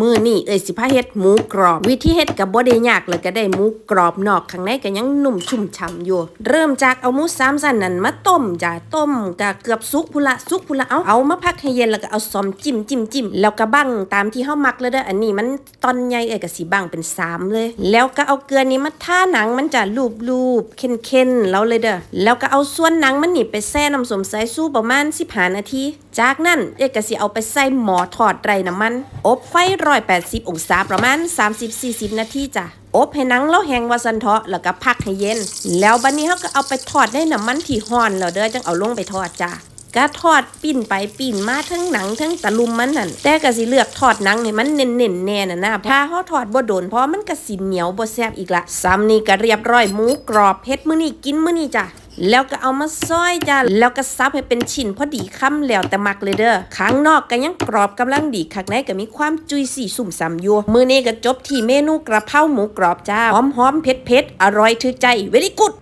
มือนี่เอ้ยสิพาเฮ็ดหมูกรอบ วิธีเฮ็ดก็บ่ได้ยากเลยก็ได้หมูกรอบนอกข้างในก็ยังนุ่มชุ่มฉ่ำอยู่ เริ่มจากเอาหมูสามสันนั้นมาต้มจ้ะต้มก็เกือบสุกพุละสุกพุละเอาเอามาพักให้เย็นแล้วก็เอาซอมจิ้มจิ้มจิ้มแล้วก็บั้งตามที่เฮามักเลยเด้ออันนี้มันตอนใหญ่เอ้ยก็สิบั้งเป็นสามเลย แล้วก็เอาเกลือนี้มาทาหนังมันจะลูบๆเค้นๆแล้วเลยเด้อแล้วก็เอาส่วนหนังมันนี่ไปแช่น้ำส้มสายสู้ประมาณ15นาทีจากนั้นเอกก็สิเอาไปใส่หม้อทอดไร้น้ำมันอบไฟ180องศาประมาณ 30-40 นาทีจ้ะ อบให้หนังแล้วแห้งวาสันเถาะแล้วก็พักให้เย็น แล้วบัดนี้เฮาก็เอาไปทอดในน้ำมันที่ร้อนแล้วเด้อจังเอาลงไปทอดจ้ะก็ทอดปิ้นไปปิ้นมาทั้งหนังทั้งตะลุมมันนั่นแต่ก็สิเลือกทอดหนังให้มันเน้นๆแน่น่ะนะถ้าเฮาทอดบ่โดนเพราะมันก็สิเหนียวบ่แซ่บอีกละซ้ำนี่ก็เรียบร้อยหมูกรอบเฮ็ดมื้อนี้กินมื้อนี้จ้ะ แล้วก็เอามาซอยจ้าแล้วก็ซับให้เป็นชิ้นพอดีคำแล้วแต่มักเลยเด้อข้างนอกก็ยังกรอบกำลังดีข้างในก็มีความจุยสี่สุ่มซำอยู่มื้อนี้ก็จบที่เมนูกระเพราหมูกรอบจ้าหอมหอมๆเผ็ดเผ็ดๆอร่อยถือใจเวลี่กุด